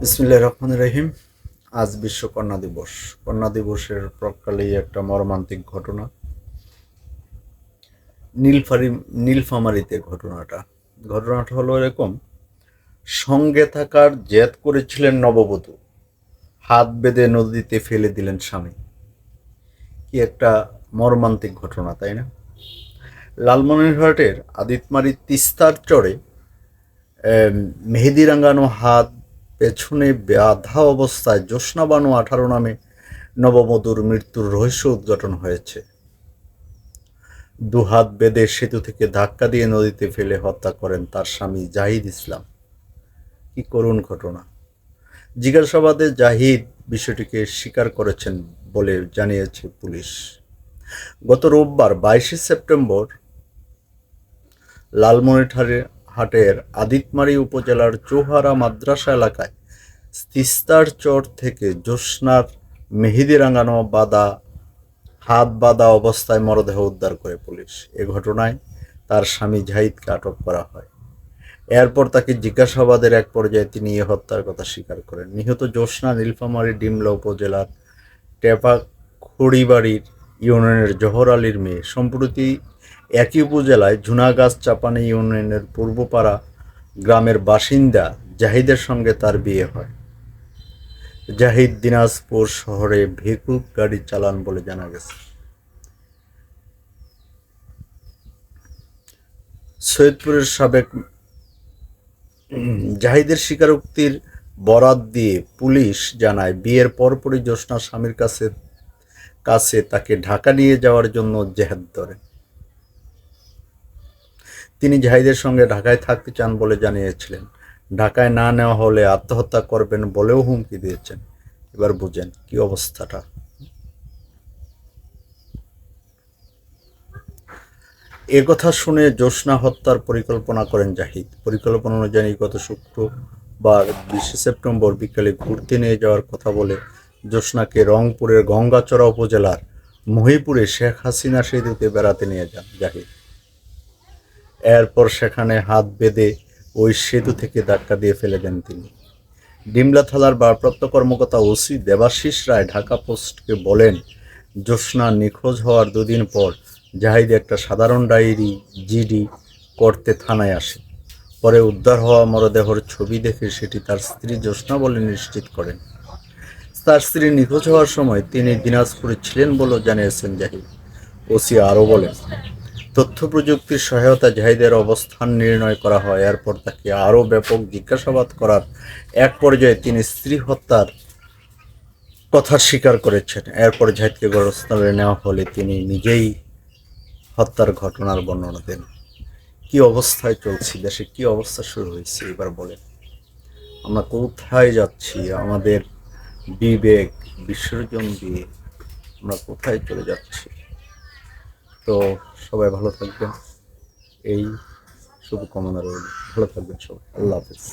বিসমিল্লাহ রহমান রহিম। আজ বিশ্ব কন্যা দিবস। কন্যা দিবসের প্রকালেই একটা মর্মান্তিক ঘটনা। নীলফারি, নীলফামারিতে ঘটনাটা। ঘটনাটা হলো এরকম। সঙ্গে থাকার জেদ করেছিলেন নববধূ। হাত বেঁধে নদীতে ফেলে দিলেন স্বামী। কি একটা মর্মান্তিক ঘটনা, তাই না? লালমনিরহাটের আদিতমারি তিস্তার চরে মেহেদি রাঙ্গানো হাত পেছনে ব্যাধা অবস্থায় জ্যোৎস্নাবানু আঠারো নামে নববধূর মৃত্যুর রহস্য উদ্ঘাটন হয়েছে। দুহাত বেঁধে সেতু থেকে ধাক্কা দিয়ে নদীতে ফেলে হত্যা করেন তার স্বামী জাহিদ ইসলাম। কি করুণ ঘটনা। জিজ্ঞাসাবাদে জাহিদ বিষয়টিকে স্বীকার করেছেন বলে জানিয়েছে পুলিশ। গত রোববার বাইশে সেপ্টেম্বর লালমনিরহাটে হাটের আদিতমারি উপজেলার চৌহারা মাদ্রাসা এলাকায় তিস্তার চর থেকে জ্যোৎস্নার মেহেদি রাঙানো বাদা, হাত বাঁধা অবস্থায় মরদেহ উদ্ধার করে পুলিশ। এ ঘটনায় তার স্বামী জাহিদকে আটক করা হয়। এরপর তাকে জিজ্ঞাসাবাদের এক পর্যায়ে তিনি এ হত্যার কথা স্বীকার করেন। নিহত জ্যোৎস্না নীলফামারী ডিমলা উপজেলার টেপা খড়িবাড়ির ইউনিয়নের জহর আলীর মেয়ে। সম্প্রতি একই উপজেলায় ঝুনাগাছ চাপানি ইউনিয়নের পূর্বপাড়া গ্রামের বাসিন্দা জাহিদের সঙ্গে তার বিয়ে হয়। জাহিদ দিনাজপুর শহরে ভেকুক গাড়ি চালান বলে জানা গেছে। সৈয়দপুরের সাবেক জাহিদের স্বীকারোক্তির বরাত দিয়ে পুলিশ জানায়, বিয়ের পরপরই জ্যোৎস্না স্বামীর কাছে কাছে তাকে ঢাকা নিয়ে যাওয়ার জন্য জেহাদ ধরেন তিনি জাহিদের সঙ্গে ঢাকায় থাকতে চান বলে জানিয়েছিলেন। ঢাকায় না নেওয়া হলে আত্মহত্যা করবেন বলেও হুমকি দিয়েছেন। এবার বুঝেন কি অবস্থাটা। এ কথা শুনে জ্যোৎস্না হত্যার পরিকল্পনা করেন জাহিদ। পরিকল্পনা অনুযায়ী গত শুক্রবার বিশে সেপ্টেম্বর বিকেলে ঘুরতে নিয়ে যাওয়ার কথা বলে জ্যোৎস্নাকে রংপুরের গঙ্গাচড়া উপজেলার মহিপুরে শেখ হাসিনা সেতুতে বেড়াতে নিয়ে যান জাহিদ। এরপর সেখানে হাত বেঁধে ওই সেতু থেকে ধাক্কা দিয়ে ফেলে দেন তিনি। ডিমলা থালার ভারপ্রাপ্ত কর্মকর্তা ওসি দেবাশিস রায় ঢাকা পোস্টকে বলেন, জ্যোৎস্না নিখোঁজ হওয়ার দুদিন পর জাহিদ একটা সাধারণ ডায়েরি, জিডি করতে থানায় আসে। পরে উদ্ধার হওয়া মরদেহর ছবি দেখে সেটি তার স্ত্রী জ্যোৎস্না বলে নিশ্চিত করেন। তার স্ত্রী নিখোঁজ হওয়ার সময় তিনি দিনাজপুরে ছিলেন বলেও জানিয়েছেন জাহিদ। ওসি আরও বলেন তথ্য প্রযুক্তির সহায়তা জাহিদের অবস্থান নির্ণয় করা হয়। এরপর তাকে আরও ব্যাপক জিজ্ঞাসাবাদ করার এক পর্যায়ে তিনি স্ত্রী হত্যার কথা স্বীকার করেছেন। এরপর জাহিদকে গড়স্থলে নেওয়া হলে তিনি নিজেই হত্যার ঘটনার বর্ণনা দেন। কি অবস্থায় চলছে, দেশে কি অবস্থা শুরু হয়েছে, এবার বলেন। আমরা কোথায় যাচ্ছি? আমাদের বিবেক, বিসর্জন দিয়ে আমরা কোথায় চলে যাচ্ছি? তো সবাই ভালো থাকবেন। এই শুভকামনা রইল। ভালো থাকবেন সবাই। আল্লাহ হাফিজ।